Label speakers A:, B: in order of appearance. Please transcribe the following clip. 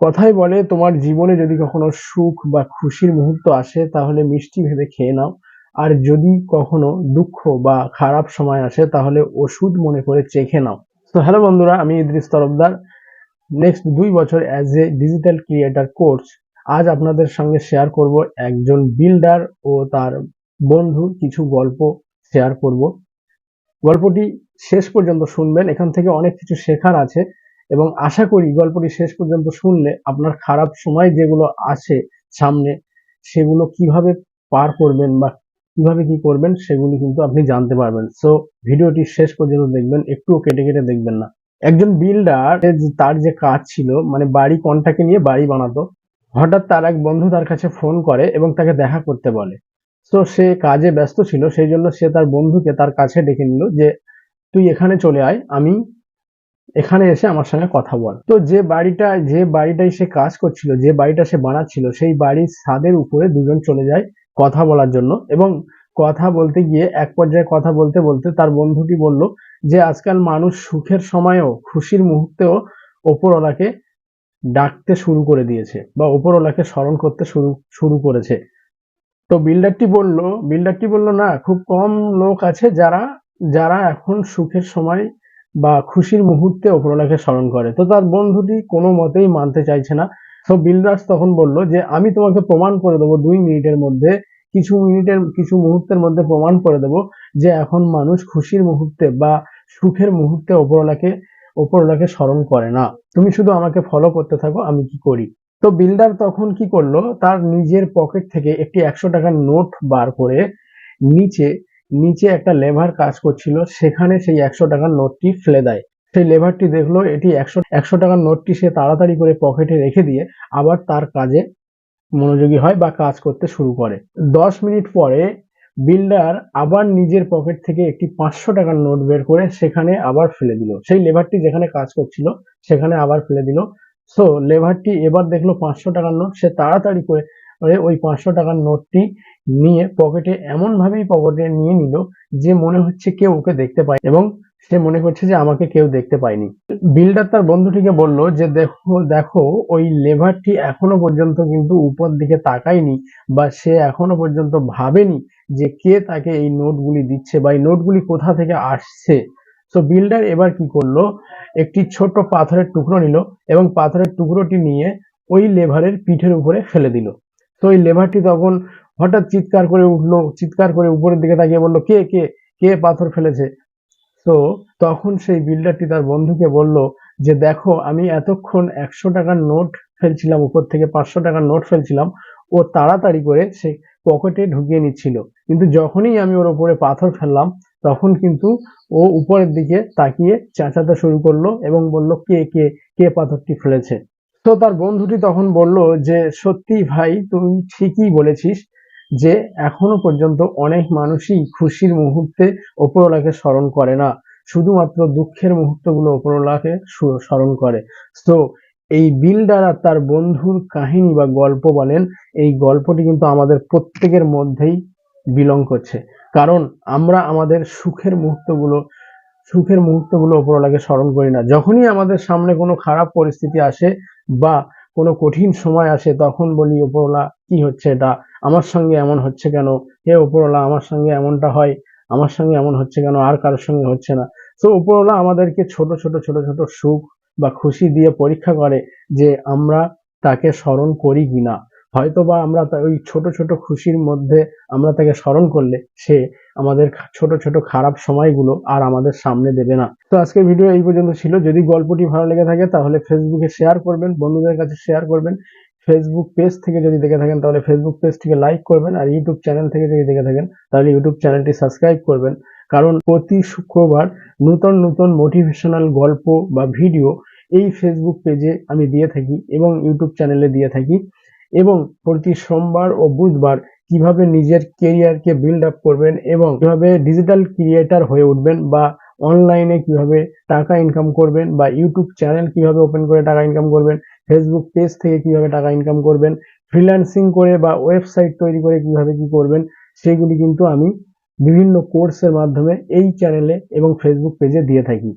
A: কথাই বলে, তোমার জীবনে যদি কখনো সুখ বা খুশির মুহূর্ত আসে, তাহলে মিষ্টি ভেবে খেয়ে নাও। আর যদি কখনো দুঃখ বা খারাপ সময় আসে, তাহলে ওষুধ মনে করে চেখে নাও। তো হ্যালো বন্ধুরা, আমি ইদ্রিস তরফদার। নেক্সট দুই বছর as a digital creator course আজ আপনাদের সঙ্গে শেয়ার করব একজন বিল্ডার ও তার বন্ধু কিছু গল্প শেয়ার করব। গল্পটি শেষ পর্যন্ত শুনবেন, এখান থেকে অনেক কিছু শেখার আছে। এবং আশা করি গল্পটি শেষ পর্যন্ত শুনলে আপনার খারাপ সময় যেগুলো আসে সামনে, সেগুলো কীভাবে পার করবেন বা কীভাবে কি করবেন সেগুলি কিন্তু আপনি জানতে পারবেন। সো ভিডিওটি শেষ পর্যন্ত দেখবেন, একটুও কেটে কেটে দেখবেন না। একজন বিল্ডার তার যে কাজ ছিল মানে বাড়ি কন্টাকে নিয়ে বাড়ি বানাতো, হঠাৎ তার এক বন্ধু তার কাছে ফোন করে এবং তাকে দেখা করতে বলে। তো সে কাজে ব্যস্ত ছিল, সেই জন্য সে তার বন্ধুকে তার কাছে ডেকে নিল যে, তুই এখানে চলে আয়, আমি এখানে এসে আমার সঙ্গে কথা বল। তো যে বাড়িটা, যে বাড়িটাই সে কাজ করছিল, যে বাড়িটা সে বানাচ্ছিল, সেই বাড়ির ছাদের উপরে দুজন চলে যায় কথা বলার জন্য এবং কথা বলতে গিয়ে, এক পর্যায়ে কথা বলতে বলতে তার বন্ধুটি বলল যে, আজকাল মানুষ সুখের সময়ও, খুশির মুহূর্তেও ওপরওয়ালাকে ডাকতে শুরু করে দিয়েছে বা ওপরওয়ালাকে স্মরণ করতে শুরু শুরু করেছে। তো বিল্ডারটি বলল বিল্ডারটি বলল, না, খুব কম লোক আছে যারা যারা এখন সুখের সময় বা খুশির মুহূর্তে ওপরওয়ালাকে স্মরণ করে। তো তার বন্ধুটি কোনো মতেই মানতে চাইছে না। তো বিলরাজ তখন বলল যে, আমি তোমাকে প্রমাণ করে দেবো দুই মিনিটের মধ্যে, কিছু মিনিটের, কিছু মুহূর্তের মধ্যে প্রমাণ করে দেবো যে এখন মানুষ খুশির মুহূর্তে বা সুখের মুহূর্তে ওপরওয়ালাকে ওপরওয়ালাকে স্মরণ করে না। তুমি শুধু আমাকে ফলো করতে থাকো, আমি কি করি? তো বিল্ডার তখন কি করল? তার নিজের পকেট থেকে একটি একশো টাকার নোট বার করে নিচে নিচে একটা লেভার কাজ করছিল, সেখানে সেই একশো টাকার নোটটি ফেলে দেয়। সেই লেভারটি দেখল, এটি একশো একশো টাকার নোটটি সে তাড়াতাড়ি করে পকেটে রেখে দিয়ে আবার তার কাজে মনোযোগী হয় বা কাজ করতে শুরু করে। দশ মিনিট পরে বিল্ডার আবার নিজের পকেট থেকে একটি পাঁচশো টাকার নোট বের করে সেখানে আবার ফেলে দিল। সেই লেভারটি যেখানে কাজ করছিল, সেখানে আবার ফেলে দিল। সো লেভারটি এবার দেখল পাঁচশো টাকার নোট সে তাড়াতাড়ি করে ওই পাঁচশো টাকার নোটটি নিয়ে পকেটে এমন ভাবেই পকেটে নিয়ে নিল যে মনে হচ্ছে কেউ ওকে দেখতে পায় এবং সে মনে করছে যে আমাকে কেউ দেখতে পায়নি। বিল্ডার তার বন্ধুটিকে বলল যে দেখো দেখো, ওই লেভারটি এখনও পর্যন্ত কিন্তু উপর দিকে তাকায়নি বা সে এখনও পর্যন্ত ভাবেনি যে কে তাকে এই নোটগুলি দিচ্ছে বা এই নোটগুলি কোথা থেকে আসছে। তো বিল্ডার এবার কি করল? একটি ছোট পাথরের টুকরো নিল এবং পাথরের টুকরোটি নিয়ে ওই লেভারের পিঠের উপরে ফেলে দিল। তো ওই লেভারটি তখন হঠাৎ চিৎকার করে উঠল, চিৎকার করে উপরের দিকে তাকিয়ে বলল, কে কে কে পাথর ফেলেছে? তো তখন সেই বিল্ডারটি তার বন্ধুকে বলল যে, দেখো, আমি এতক্ষণ একশো টাকার নোট ফেলছিলাম, উপর থেকে পাঁচশো টাকার নোট ফেলছিলাম, ও তাড়াতাড়ি করে সে পকেটে ঢুকিয়ে নিচ্ছিল। কিন্তু যখনই আমি ওর উপরে পাথর ফেললাম, তখন কিন্তু ও উপরের দিকে তাকিয়ে চেঁচাতে শুরু করল এবং বলল, কে কে কে পাথরটি ফেলেছে তো তার বন্ধুটি তখন বলল যে, সত্যি ভাই, তুমি ঠিকই বলেছিস যে, এখনও পর্যন্ত অনেক মানুষই খুশির মুহূর্তে ওপরওয়ালাকে স্মরণ করে না। শুধুমাত্র দুঃখের মুহূর্তগুলো ওপরওয়ালাকে স্মরণ করে। তো এই বিল্ডার আর তার বন্ধুর কাহিনী বা গল্প বলেন, এই গল্পটি কিন্তু আমাদের প্রত্যেকের মধ্যেই বিলং করছে। কারণ আমরা আমাদের সুখের মুহূর্তগুলো সুখের মুহূর্তগুলো ওপরওয়ালাকে স্মরণ করি না। যখনই আমাদের সামনে কোনো খারাপ পরিস্থিতি আসে বা কোনো কঠিন সময় আসে, তখন বলি ওপরওয়ালা কি হচ্ছে এটা? আমার সঙ্গে এমন হচ্ছে কেন? হে ওপরওয়ালা আমার সঙ্গে এমনটা হয়? আমার সঙ্গে এমন হচ্ছে কেন? আর কারোর সঙ্গে হচ্ছে না। তো ওপরওয়ালা আমাদেরকে ছোট ছোট ছোট ছোট সুখ বা খুশি দিয়ে পরীক্ষা করে যে আমরা তাকে স্মরণ করি কিনা। হয়তো বা আমরা ওই ছোট ছোট খুশির মধ্যে আমরা তাকে স্মরণ করলে সে আমাদের ছোট ছোট খারাপ সময়গুলো আর আমাদের সামনে দেবে না। তো আজকের ভিডিও এই পর্যন্ত ছিল। যদি গল্পটি ভালো লেগে থাকে তাহলে ফেসবুকে শেয়ার করবেন, বন্ধুদের কাছে শেয়ার করবেন। ফেসবুক পেজ থেকে যদি দেখে থাকেন তাহলে ফেসবুক পেজটিকে লাইক করবেন আর ইউটিউব চ্যানেল থেকে যদি দেখে থাকেন তাহলে ইউটিউব চ্যানেলটি সাবস্ক্রাইব করবেন। কারণ প্রতি শুক্রবার নতুন নতুন মোটিভেশনাল গল্প বা ভিডিও এই ফেসবুক পেজে আমি দিয়ে থাকি এবং ইউটিউব চ্যানেলে দিয়ে থাকি। এবং প্রতি সোমবার ও বুধবার কীভাবে নিজের কেরিয়ারকে বিল্ড আপ করবেন এবং কীভাবে ডিজিটাল ক্রিয়েটার হয়ে উঠবেন বা অনলাইনে কীভাবে টাকা ইনকাম করবেন বা ইউটিউব চ্যানেল কীভাবে ওপেন করে টাকা ইনকাম করবেন ফেসবুক পেজ থেকে কীভাবে টাকা ইনকাম করবেন ফ্রিল্যান্সিং করে বা ওয়েবসাইট তৈরি করে কীভাবে কি করবেন, সেগুলি কিন্তু আমি বিভিন্ন কোর্সের মাধ্যমে এই চ্যানেলে এবং ফেসবুক পেজে দিয়ে থাকি।